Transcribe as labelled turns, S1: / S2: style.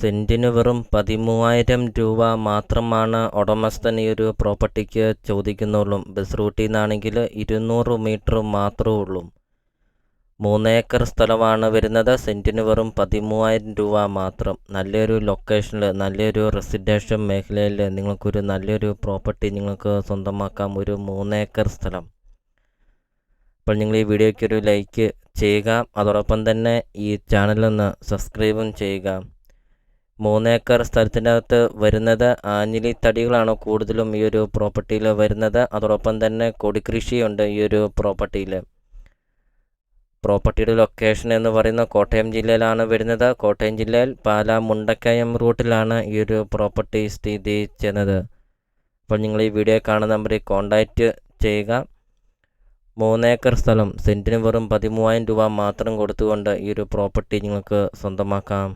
S1: സെന്റിന് വെറും പതിമൂവായിരം രൂപ മാത്രമാണ് ഉടമസ്ഥൻ ഈ ഒരു പ്രോപ്പർട്ടിക്ക് ചോദിക്കുന്നുള്ളൂ. ബസ് റൂട്ടിൽ നിന്നാണെങ്കിൽ ഇരുന്നൂറ് മീറ്റർ മാത്രമേ ഉള്ളൂ. മൂന്നേക്കർ സ്ഥലമാണ് വരുന്നത്. സെന്റിന് വെറും പതിമൂവായിരം രൂപ മാത്രം. നല്ലൊരു ലൊക്കേഷനിൽ നല്ലൊരു റെസിഡൻഷ്യൽ മേഖലയിൽ നിങ്ങൾക്കൊരു നല്ലൊരു പ്രോപ്പർട്ടി നിങ്ങൾക്ക് സ്വന്തമാക്കാം. ഒരു മൂന്നേക്കർ സ്ഥലം. അപ്പോൾ നിങ്ങൾ ഈ വീഡിയോയ്ക്ക് ഒരു ലൈക്ക് ചെയ്യുക. അതോടൊപ്പം തന്നെ ഈ ചാനലൊന്ന് സബ്സ്ക്രൈബും ചെയ്യുക. മൂന്നേക്കർ സ്ഥലത്തിനകത്ത് വരുന്നത് ആഞ്ഞിലി തടികളാണ് കൂടുതലും ഈ ഒരു പ്രോപ്പർട്ടിയിൽ വരുന്നത്. അതോടൊപ്പം തന്നെ കൊടികൃഷിയുണ്ട് ഈ ഒരു പ്രോപ്പർട്ടിയിൽ പ്രോപ്പർട്ടിയുടെ ലൊക്കേഷൻ എന്ന് പറയുന്ന കോട്ടയം ജില്ലയിലാണ് വരുന്നത്. കോട്ടയം ജില്ലയിൽ പാലാ മുണ്ടക്കയം റൂട്ടിലാണ് ഈ ഒരു പ്രോപ്പർട്ടി സ്ഥിതി ചെയ്യുന്നത്. അപ്പോൾ നിങ്ങൾ ഈ വീഡിയോ കാണുന്ന നമ്പറിൽ കോൺടാക്റ്റ് ചെയ്യുക. മൂന്നേക്കർ സ്ഥലം സെന്റിന് വെറും പതിമൂവായിരം രൂപ മാത്രം കൊടുത്തുകൊണ്ട് ഈ ഒരു പ്രോപ്പർട്ടി നിങ്ങൾക്ക് സ്വന്തമാക്കാം.